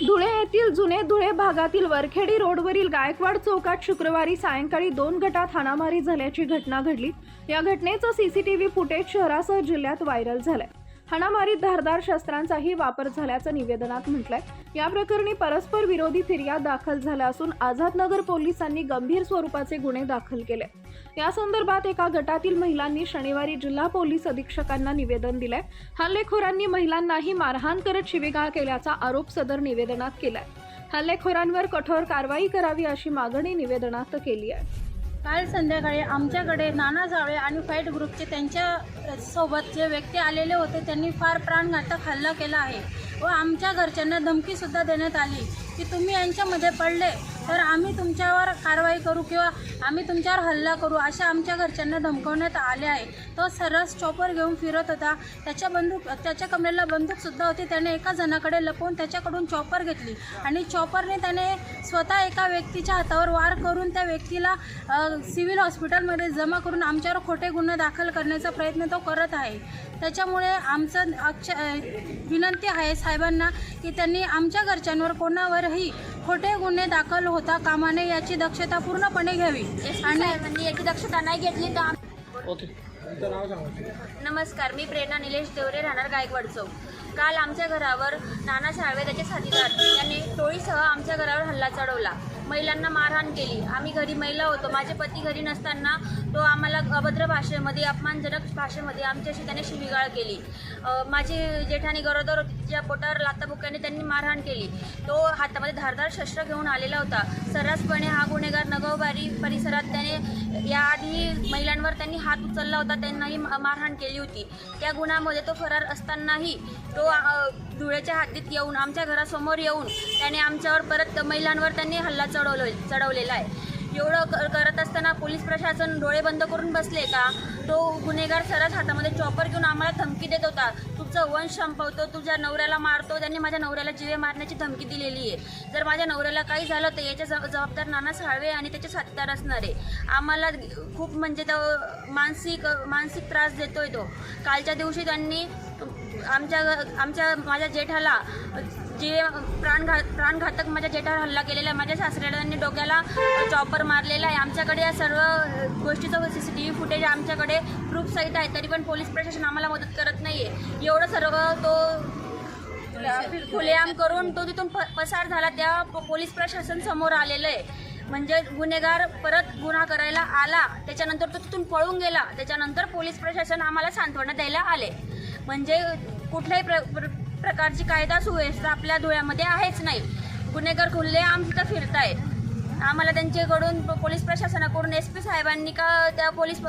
धुळे येथील जुने धुळे भागातील वरखेडी रोडवरील गायकवाड चौकात शुक्रवारी सायंकाळी दोन गटात हाणामारी झाल्याची घटना घडली. या घटनेचं सीसीटीव्ही फुटेज शहरासह जिल्ह्यात व्हायरल झालंय. हाणामारीत धारदार शस्त्रांचाही वापर झाल्याचं निवेदनात म्हटलंय. या प्रकरणी परस्पर विरोधी फिर्याद दाखल झाल्या असून आझादनगर पोलिसांनी गंभीर स्वरूपाचे गुन्हे दाखल केले. या संदर्भात एका गटातील महिलांनी शनिवारी जिल्हा पोलीस अधीक्षकांना निवेदन दिलंय. हल्लेखोरांनी महिलांनाही मारहाण करत शिवीगाळ केल्याचा आरोप सदर निवेदनात केलाय. हल्लेखोरांवर कठोर कारवाई करावी अशी मागणी निवेदनात केली आहे. काल संध्याकाळी आमच्याकडे नाना जावळे आणि फाईट ग्रुपचे त्यांच्यासोबत जे व्यक्ती आलेले होते त्यांनी फार प्राणघातक हल्ला केला आहे व आमच्या घरच्यांना धमकीसुद्धा देण्यात आली. की तुम्ही यांच्यामध्ये पडले तर आम्ही तुमच्यावर कारवाई करू किंवा आम्ही तुमच्यावर हल्ला करू अशा आमच्या घरच्यांना धमकवण्यात आले आहे. तो सरस चॉपर घेऊन फिरत होता. त्याच्या बंदूक त्याच्या कमरेला बंदूकसुद्धा होती. त्याने एका जणाकडे लपवून त्याच्याकडून चॉपर घेतली. आणि चॉपरने त्याने स्वतः एका व्यक्तीच्या हातावर वार करून त्या व्यक्तीला सिव्हिल हॉस्पिटलमध्ये जमा करून आमच्यावर खोटे गुन्हे दाखल करण्याचा प्रयत्न तो करत आहे. त्याच्यामुळे आमचं अक्ष विनंती आहे साहेबांना की त्यांनी आमच्या घरच्यांवर कोणावर कोणावरही खोटे गुन्हे दाखल होता कामा नये याची दक्षता पूर्णपणे घ्यावी. आणि याची दक्षता नाही घेतली तर ओके. नमस्कार मी प्रेरणा निलेश देवरे राहणार गायकवाड चौक. काल आमच्या घरावर नाना साळवे त्याचे साथीदार यांनी टोळीसह आमच्या घरावर हल्ला चढवला. महिलांना मारहाण केली. आम्ही घरी महिला होतो. माझे पती घरी नसताना तो आम्हाला अभद्र भाषेमध्ये अपमानजनक भाषेमध्ये आमच्याशी त्याने शिवीगाळ केली. माझी जेठाणी गरोदरच्या पोटावर लाताबुक्याने त्यांनी मारहाण केली. तो हातामध्ये धारदार शस्त्र घेऊन आलेला होता. सर्रासपणे हा गुन्हेगार नगवबारी परिसरात त्याने याआधी महिलांवर त्यांनी हात उचलला होता त्यांनाही मारहाण केली होती. त्या गुन्ह्यामध्ये तो फरार असतानाही तो धुळेच्या धुळ्याच्या हद्दीत येऊन आमच्या घरासमोर येऊन त्याने आमच्यावर परत महिलांवर त्यांनी हल्ला चढवलो चढवलेला आहे. एवढं क- पोलीस प्रशासन डोळे बंद करून बसले का? तो गुन्हेगार सरस हातामध्ये चॉपर घेऊन आम्हाला धमकी देत होता. तुझं वंश संपवतो तुझ्या नवऱ्याला मारतो त्यांनी माझ्या नवऱ्याला जिवे मारण्याची धमकी दिलेली आहे. जर माझ्या नवऱ्याला काही झालं तर याच्या जबाबदार नाना साळवे आणि त्याचे साथीदार असणार. आहे आम्हाला खूप म्हणजे तो मानसिक मानसिक त्रास देतोय तो. कालच्या दिवशी त्यांनी आमच्या आमच्या माझ्या जेठाला जे प्राणघात प्राणघातक माझ्या जेठावर हल्ला केलेला आहे माझ्या सासऱ्याला डोक्याला चॉपर मारलेला आहे. आमच्याकडे या सर्व गोष्टीचं C C T V footage आमच्याकडे प्रूफसहित आहे तरी पण पोलीस प्रशासन आम्हाला मदत करत नाही आहे एवढं सर्व तो खुलेआम करून तो तिथून प- पसार झाला त्या पोलीस प्रशासन समोर आलेलं आहे. म्हणजे गुन्हेगार परत गुन्हा करायला आला त्याच्यानंतर तो तिथून पळून गेला त्याच्यानंतर पोलीस प्रशासन आम्हाला सांत्वना द्यायला आले. म्हणजे कुठल्याही प्र प्र- प्रकारची कायदा सुव्यवस्था आपल्या धुळ्यामध्ये आहेच नाही. गुन्हेगार खुल्लेआम तिथं फिरत आहेत आम्हाला त्यांच्याकडून पोलीस प्रशासनाकडून एस पी साहेबांनी का त्या पोलीस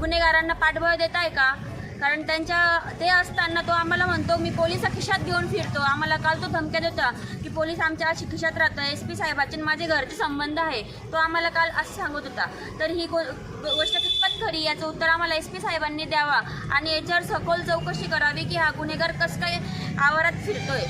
गुन्हेगारांना पाठबळ देत आहे का? कारण त्यांच्या ते असताना तो आम्हाला म्हणतो मी पोलिसा खिशात घेऊन फिरतो. आम्हाला काल तो धमक्या देतो की पोलीस आमच्या अशी खिशात राहतो. एस पी साहेबाचे माझे घरचे संबंध आहे. तो आम्हाला काल असं सांगत होता. तर ही गो गोष्ट कितपत खरी याचं उत्तर आम्हाला एस पी साहेबांनी द्यावा. आणि याच्यावर सखोल चौकशी करावी की हा गुन्हेगार कसं काय आवारात फिरतोय.